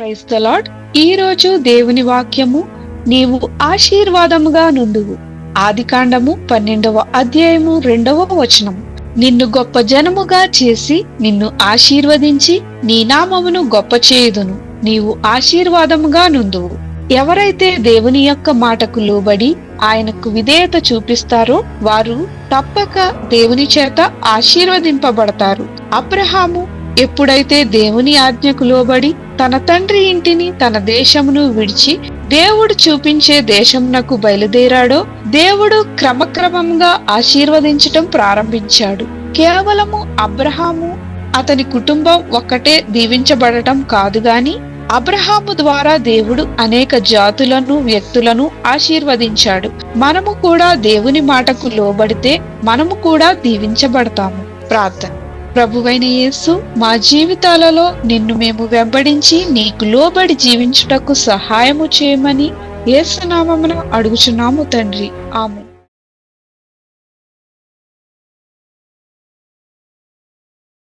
Praise the lord ఈ రోజు దేవుని వాక్యము నీవు ఆశీర్వాదముగా నుండువు. ఆదికాండము పన్నెండవ అధ్యాయము రెండవ వచనం. నిన్ను గొప్ప జనముగా చేసి నిన్ను ఆశీర్వదించి నీ నామమును గొప్ప చేయుదును. నీవు ఆశీర్వాదముగా నుండువు. ఎవరైతే దేవుని యొక్క మాటకు లోబడి ఆయనకు విధేయత చూపిస్తారో వారు తప్పక దేవుని చేత ఆశీర్వదింపబడతారు. అబ్రహాము ఎప్పుడైతే దేవుని ఆజ్ఞకు లోబడి తన తండ్రి ఇంటిని తన దేశమును విడిచి దేవుడు చూపించే దేశమునకు బయలుదేరాడో దేవుడు క్రమక్రమంగా ఆశీర్వదించటం ప్రారంభించాడు. కేవలము అబ్రహాము అతని కుటుంబం ఒక్కటే దీవించబడటం కాదు గాని అబ్రహాము ద్వారా దేవుడు అనేక జాతులను వ్యక్తులను ఆశీర్వదించాడు. మనము కూడా దేవుని మాటకు లోబడితే మనము కూడా దీవించబడతాము. ప్రార్థన. ప్రభువైన యేసు మా జీవితాలలో నిన్ను మేము వెంబడించి నీకు లోబడి జీవించుటకు సహాయము చేయమని యేసునామమున అడుగుచున్నాము తండ్రి. ఆమె